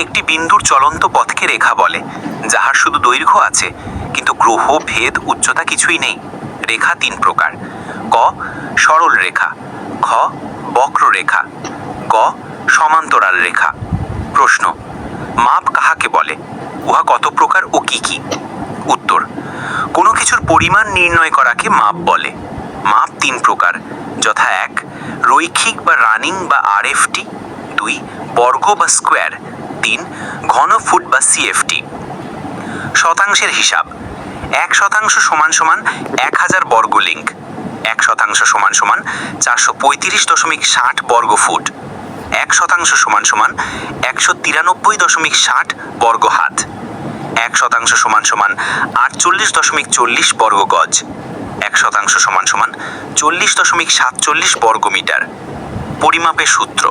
একটি বিন্দুর চলন্ত পথকে রেখা বলে, যাহার শুধু দৈর্ঘ্য আছে, কিন্তু গ্রহ, ভেদ, উচ্চতা কিছুই নেই। রেখা তিন প্রকার। ক, সরল রেখা। খ বক্ররেখা। গ, সমান্তরাল রেখা। প্রশ্ন, মাপ কাহাকে বলে? উহা কত প্রকার ও কি কি? উত্তর, কোনো কিছুর পরিমাণ নির্ণয় করাকে মাপ বলে। মাপ তিন প্রকার। যথা এক, রৈখিক বা রানিং বা আরএফটি। দুই, বর্গ বা স্কোয়ার। তিন ঘন ফুট বা সিএফটি শতাংশের হিসাব, এক শতাংশ সমান সমান এক হাজার বর্গ লিঙ্ক, এক শতাংশ সমান সমান চারশো পঁয়ত্রিশ দশমিক ষাট বর্গ ফুট, এক শতাংশ সমান সমান একশো তিরানব্বই দশমিক ষাট বর্গ হাত, এক শতাংশ সমান সমান আটচল্লিশ দশমিক চল্লিশ বর্গ গজ, এক শতাংশ সমান সমান চল্লিশ দশমিক সাতচল্লিশ বর্গ মিটার। পরিমাপের সূত্র।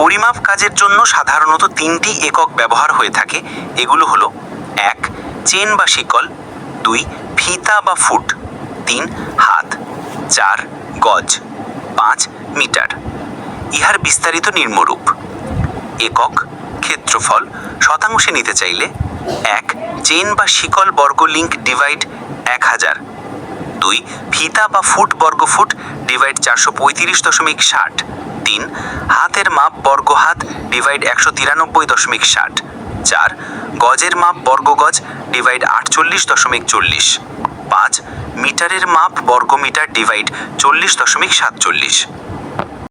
পরিমাপ কাজের জন্য সাধারণত তিনটি একক ব্যবহার হয়ে থাকে। এগুলো হলো, এক, চেন বা শিকল, দুই, ফিতা বা ফুট, তিন, হাত, চার, গজ, পাঁচ, মিটার। ইহার বিস্তারিত নিম্নরূপ। একক ক্ষেত্রফল শতাংশে নিতে চাইলে, এক, চেন বা শিকল বর্গ লিঙ্ক ডিভাইড এক হাজার। দুই, ফিতা বা ফুট বর্গ ফুট ডিভাইড চারশো পঁয়ত্রিশ দশমিক ষাট। তিন, হাতের মাপ বর্গ হাত ডিভাইড একশো তিরানব্বই দশমিক ষাট। চার, গজের মাপ বর্গ গজ ডিভাইড আটচল্লিশ দশমিক চল্লিশ। পাঁচ, মিটারের মাপ বর্গ মিটার ডিভাইড চল্লিশ দশমিক সাতচল্লিশ।